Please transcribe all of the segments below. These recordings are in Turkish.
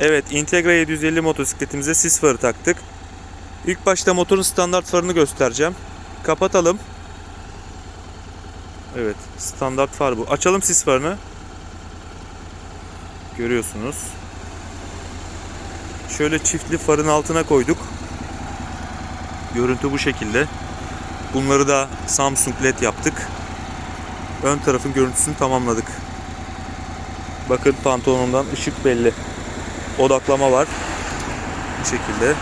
Evet Integra 750 motosikletimize sis farı taktık. İlk başta motorun standart farını göstereceğim. Kapatalım. Evet standart far bu. Açalım sis farını. Görüyorsunuz. Şöyle çiftli farın altına koyduk. Görüntü bu şekilde. Bunları da Samsung LED yaptık. Ön tarafın görüntüsünü tamamladık. Bakın pantolonumdan ışık belli. Odaklama var. Bu şekilde.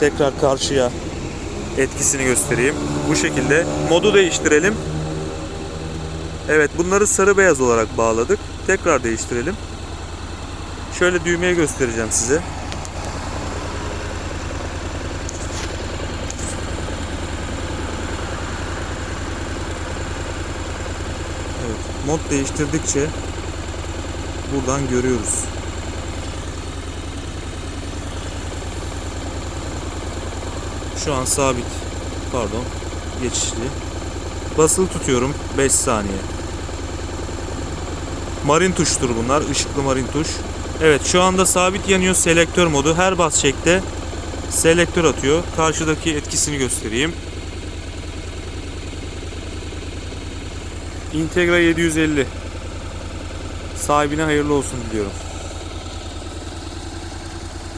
Tekrar karşıya etkisini göstereyim. Bu şekilde. Modu değiştirelim. Evet bunları sarı beyaz olarak bağladık. Tekrar değiştirelim. Şöyle düğmeye göstereceğim size. Evet, mod değiştirdikçe buradan görüyoruz. Şu an sabit. Pardon. Geçişli. Basılı tutuyorum 5 saniye. Marin tuştur bunlar. ışıklı marin tuş. Evet şu anda sabit yanıyor selektör modu. Her bas çekte selektör atıyor. Karşıdaki etkisini göstereyim. Integra 750. Sahibine hayırlı olsun diliyorum.